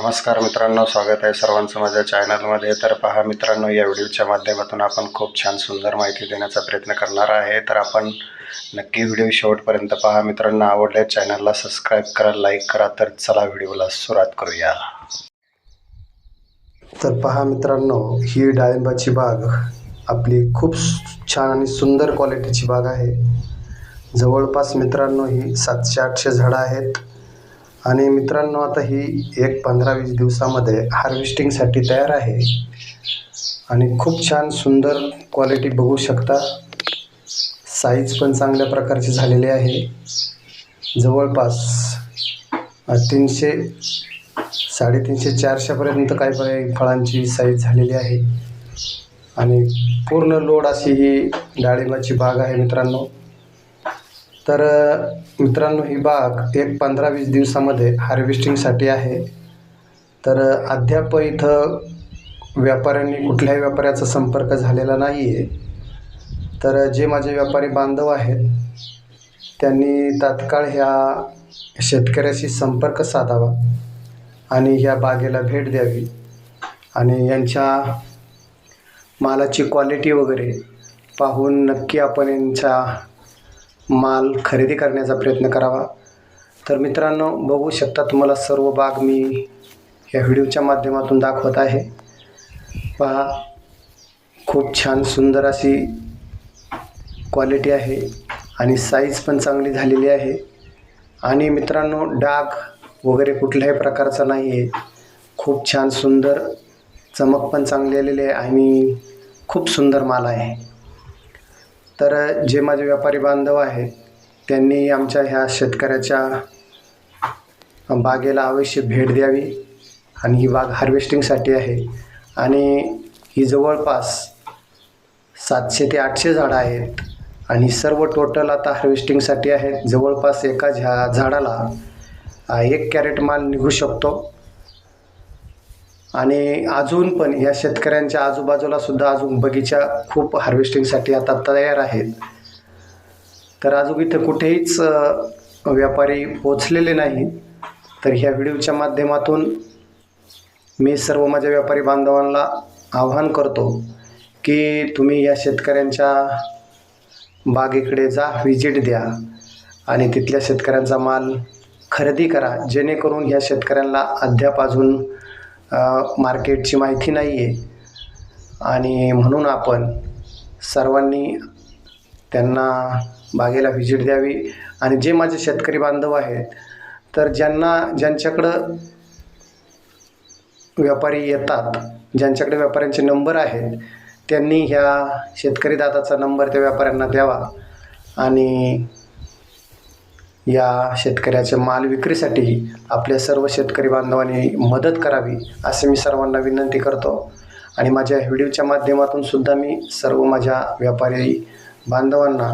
नमस्कार मित्रांनो स्वागत आहे सर्वांचं माझ्या चॅनलमध्ये. तर पहा मित्रांनो या व्हिडिओच्या माध्यमातून आपण खूप छान सुंदर माहिती देण्याचा प्रयत्न करणार आहे. तर आपण नक्की व्हिडिओ शेवटपर्यंत पहा. मित्रांनो आवडल्या चॅनलला सबस्क्राईब करा लाईक करा तर चला व्हिडिओला सुरुवात करूया. तर पहा मित्रांनो ही डाळिंबाची बाग आपली खूप छान आणि सुंदर क्वालिटीची बाग आहे. जवळपास मित्रांनो ही सातशे आठशे झाडं आहेत. आणि मित्रांनो आता ही एक पंधरा वीस दिवसामध्ये हार्वेस्टिंगसाठी तयार आहे. आणि खूप छान सुंदर क्वालिटी बघू शकता. साईज पण चांगल्या प्रकारची झालेली आहे. जवळपास तीनशे साडेतीनशे चारशेपर्यंत काही काही फळांची साईज झालेली आहे. आणि पूर्ण लोड अशी ही डाळिंबाची बाग आहे मित्रांनो. तर मित्रांनो ही बाग एक पंधरा वीस दिवसामध्ये हार्वेस्टिंगसाठी आहे. तर अद्याप इथं व्यापाऱ्यांनी कुठल्याही व्यापाऱ्याचा संपर्क झालेला नाही आहे तर जे माझे व्यापारी बांधव आहेत त्यांनी तात्काळ ह्या शेतकऱ्याशी संपर्क साधावा आणि ह्या बागेला भेट द्यावी आणि यांच्या मालाची क्वालिटी वगैरे पाहून नक्की आपण यांच्या माल खरेदी करण्याचा प्रयत्न करावा. तर मित्रांनो बघू शकता तुम्हाला सर्व बाग मी या व्हिडिओच्या माध्यमातून दाखवत आहे. पहा खूप छान सुंदर अशी क्वालिटी आहे आणि साईज पण चांगली झालेली आहे. आणि मित्रांनो डाग वगैरे कुठल्याही प्रकारचा नाही आहे खूप छान सुंदर चमक पण चांगली आलेली आहे आणि खूप सुंदर माल आहे. तर जे माझे व्यापारी बांधव आहेत त्यांनी आमच्या ह्या शेतकऱ्याच्या बागेला अवश्य भेट द्यावी आणि ही बाग हार्वेस्टिंगसाठी आहे. आणि ही जवळपास सातशे ते आठशे झाडं आहेत आणि सर्व टोटल आता हार्वेस्टिंगसाठी आहेत. जवळपास एका झा झाडाला एक कॅरेट माल निघू शकतो. आणि अजून पण या शेतकऱ्यांच्या आजूबाजूला सुद्धा अजून बगीचा खूप हार्वेस्टिंगसाठी आता तयार आहेत. तर अजून इथं कुठेहीच व्यापारी पोचलेले नाही. तर ह्या व्हिडिओच्या माध्यमातून मी सर्व माझ्या व्यापारी बांधवांना आव्हान करतो की तुम्ही या शेतकऱ्यांच्या बागेकडे जा व्हिजिट द्या आणि तिथल्या शेतकऱ्यांचा माल खरेदी करा. जेणेकरून ह्या शेतकऱ्यांना अद्याप अजून मार्केटची माहिती नाही आहे आणि म्हणून आपण सर्वांनी त्यांना बागेला व्हिजिट द्यावी. आणि जे माझे शेतकरी बांधव आहेत तर ज्यांना ज्यांच्याकडं व्यापारी येतात ज्यांच्याकडे व्यापाऱ्यांचे नंबर आहेत त्यांनी ह्या शेतकरी दादाचा नंबर त्या व्यापाऱ्यांना द्यावा. आणि या शेतकऱ्याच्या माल विक्रीसाठी आपल्या सर्व शेतकरी बांधवांनी मदत करावी असे मी सर्वांना विनंती करतो. आणि माझ्या व्हिडिओच्या माध्यमातून सुद्धा मी सर्व माझ्या व्यापारी बांधवांना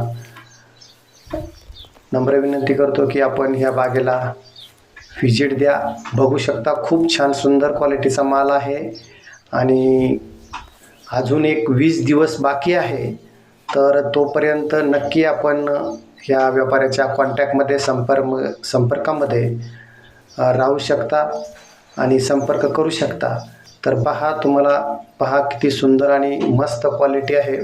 नम्र विनंती करतो की आपण ह्या बागेला व्हिजिट द्या. बघू शकता खूप छान सुंदर क्वालिटीचा माल आहे. आणि अजून एक वीस दिवस बाकी आहे तर तोपर्यंत नक्की आपण ह्या व्यापाऱ्याच्या कॉन्टॅक्टमध्ये संपर्क संपर्कामध्ये राहू शकता आणि संपर्क करू शकता. तर पहा तुम्हाला पहा किती सुंदर आणि मस्त क्वालिटी आहे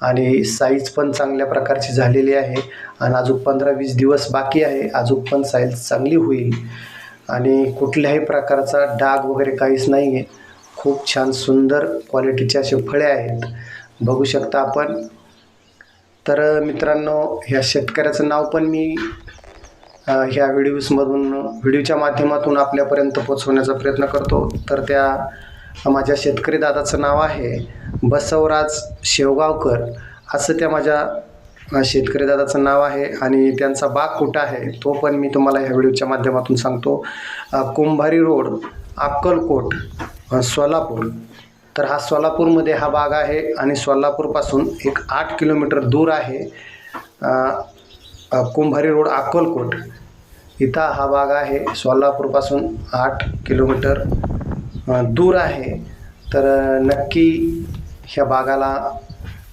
आणि साईज पण चांगल्या प्रकारची झालेली आहे आणि अजून पंधरा वीस दिवस बाकी आहे. अजून पण साईज चांगली होईल आणि कुठल्याही प्रकारचा डाग वगैरे काहीच नाही आहे खूप छान सुंदर क्वालिटीचे असे फळे आहेत. बघू शकता आपण. तर मित्रांनो ह्या शेतकऱ्याचं नाव पण मी ह्या व्हिडिओजमधून व्हिडिओच्या माध्यमातून आपल्यापर्यंत पोचवण्याचा प्रयत्न करतो. तर त्या माझ्या शेतकरी दादाचं नाव आहे बसवराज शेवगावकर. असं त्या माझ्या शेतकरी दादाचं नाव आहे आणि त्यांचा बाग कुठं आहे तो पण मी तुम्हाला ह्या व्हिडिओच्या माध्यमातून सांगतो. कुंभारी रोड अक्कलकोट सोलापूर. तर हा सोलापूरमध्ये हा बाग आहे आणि सोलापूरपासून एक आठ किलोमीटर दूर आहे कुंभारी रोड अक्कलकोट. इथं हा बाग आहे सोलापूरपासून आठ किलोमीटर दूर आहे. तर नक्की ह्या बागाला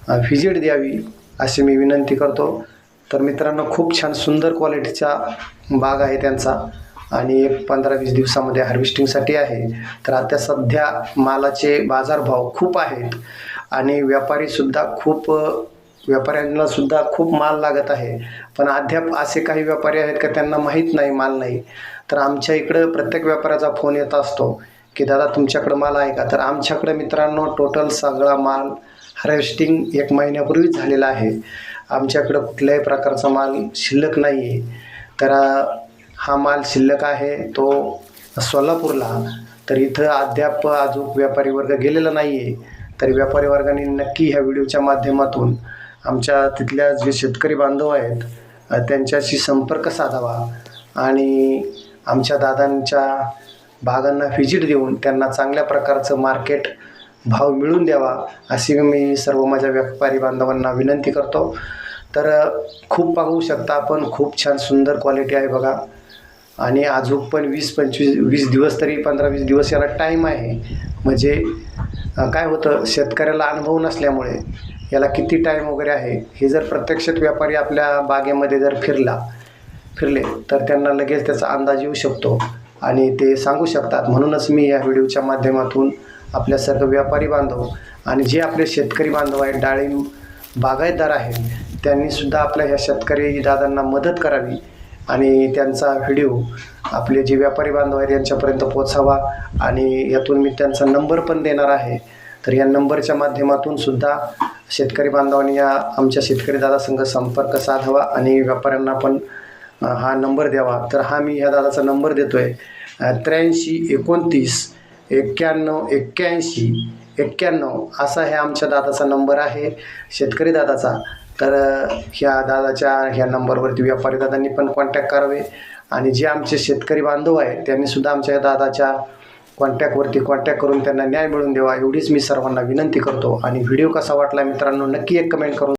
व्हिजिट द्यावी अशी मी विनंती करतो. तर मित्रांनो खूप छान सुंदर क्वालिटीचा बाग आहे त्यांचा. आणि एक पंधरा वीस दिवसामध्ये हार्वेस्टिंगसाठी आहे. तर आता सध्या मालाचे बाजारभाव खूप आहेत आणि व्यापारीसुद्धा खूप व्यापाऱ्यांना सुद्धा खूप माल लागत आहे. पण अद्याप असे काही व्यापारी आहेत का त्यांना माहीत नाही माल नाही. तर आमच्या इकडं प्रत्येक व्यापाऱ्याचा फोन येत असतो की दादा तुमच्याकडं माल आहे का? तर आमच्याकडे मित्रांनो टोटल सगळा माल हार्वेस्टिंग एक महिन्यापूर्वीच झालेला आहे. आमच्याकडं कुठल्याही प्रकारचा माल शिल्लक नाही आहे तर हा माल शिल्लक आहे तो सोलापूरला. तर इथं अद्याप अजून व्यापारी वर्ग गेलेला नाही आहे तर व्यापारी वर्गाने नक्की ह्या व्हिडिओच्या माध्यमातून आमच्या तिथल्या जे शेतकरी बांधव आहेत त्यांच्याशी संपर्क साधावा आणि आमच्या दादांच्या बागांना व्हिजिट देऊन त्यांना चांगल्या प्रकारचं मार्केट भाव मिळून द्यावा अशी मी सर्व माझ्या व्यापारी बांधवांना विनंती करतो. तर खूप पाहू शकता आपण खूप छान सुंदर क्वालिटी आहे बघा. आणि अजून पण वीस पंचवीस वीस दिवस तरी पंधरा वीस दिवस याला टाईम आहे. म्हणजे काय होतं शेतकऱ्याला अनुभव नसल्यामुळे याला किती टाईम वगैरे आहे हे जर प्रत्यक्षात व्यापारी आपल्या बागेमध्ये जर फिरला फिरले तर त्यांना लगेच त्याचा अंदाज येऊ शकतो. आणि ते सांगू शकतात. म्हणूनच मी या व्हिडिओच्या माध्यमातून आपल्या सर्व व्यापारी बांधव आणि जे आपले शेतकरी बांधव आहेत डाळिंब बागायतदार आहेत त्यांनीसुद्धा आपल्या ह्या शेतकरी दादांना मदत करावी. आणि त्यांचा व्हिडिओ आपले जे व्यापारी बांधव आहेत यांच्यापर्यंत पोचावा आणि यातून मी त्यांचा नंबर पण देणार आहे. तर या नंबरच्या माध्यमातून सुद्धा शेतकरी बांधवांनी या आमच्या शेतकरी दादा संघ संपर्क साधावा आणि व्यापाऱ्यांना पण हा नंबर द्यावा. तर हा मी ह्या दादाचा नंबर देतो आहे त्र्याऐंशी एकोणतीस एक्क्याण्णव एक्क्याऐंशी एक्क्याण्णव असा हे आमच्या दादाचा नंबर आहे. शेतकरी दादाचा. तर ह्या दादाच्या ह्या नंबरवरती व्यापारी दादांनी पण कॉन्टॅक्ट करावे. आणि जे आमचे शेतकरी बांधव आहेत त्यांनीसुद्धा आमच्या या दादाच्या कॉन्टॅक्टवरती कॉन्टॅक्ट करून त्यांना न्याय मिळवून द्यावा एवढीच मी सर्वांना विनंती करतो. आणि व्हिडिओ कसा वाटला मित्रांनो नक्की एक कमेंट करून